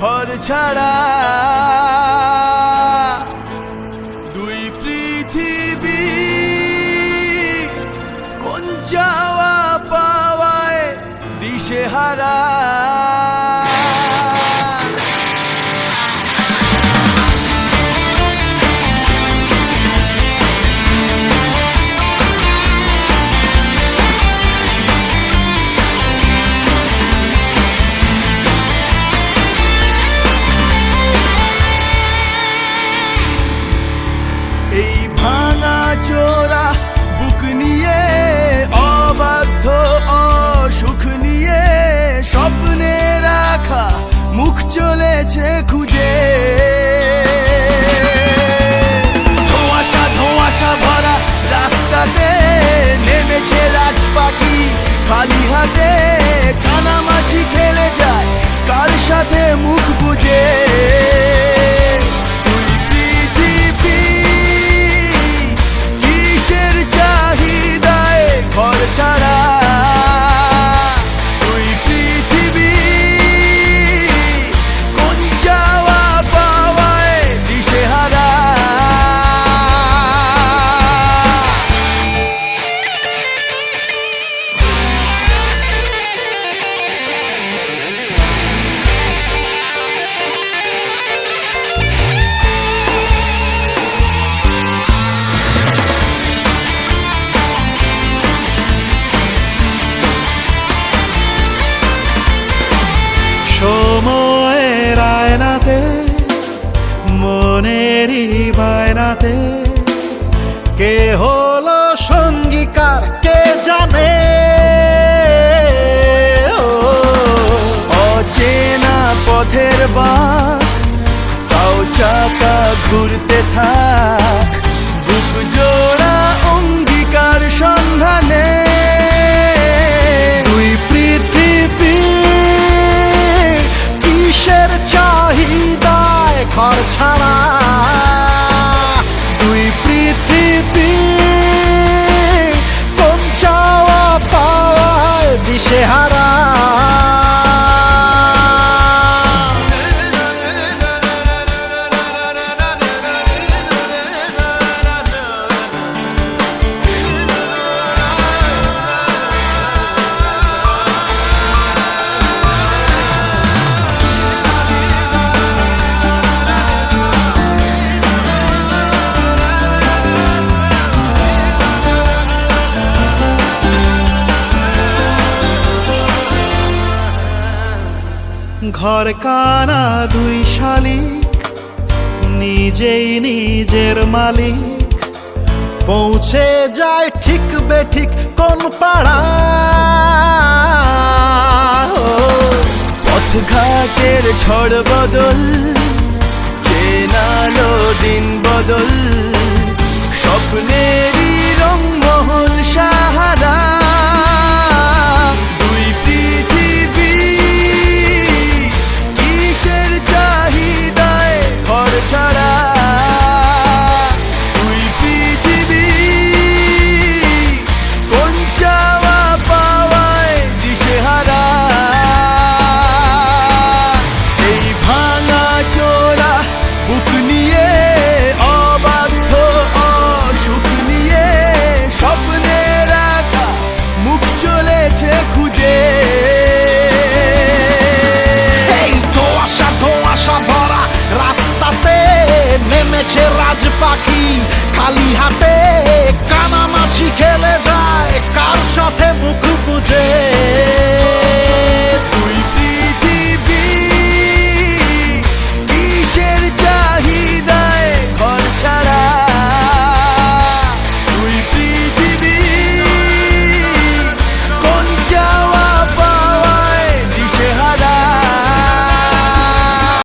ঘর ছাড়া দুই পৃথিবী কোন যাওয়া পাওয়ায় দিশে চলেছে খুঁজে। ধোঁয়াশা ধোঁয়াশা ভরা রাস্তাতে নেমেছে রাজ পাখি খালি হাতে কানামাছি খেলে যায়, কার সাথে মুখ বুঝে মনেরই বায়নাতে। কে হলো সঙ্গীকার কে জানে? অচেনা পথের বাঁক তাও চাকা ঘুরতে থাক। বুক জোড়া অঙ্গীকার সন্ধানে। দুই পৃথিবী কিসের চাহিদায় ছাড়া ঘর কানা দুই শালিক নিজেই নিজের মালিক। পৌঁছে যায় ঠিক বেঠিক কোন পাড়া। ও, পথঘাটের ঝড় বদল চেনালো দিন বদল। স্বপ্নেরই ভরা রাস্তাতে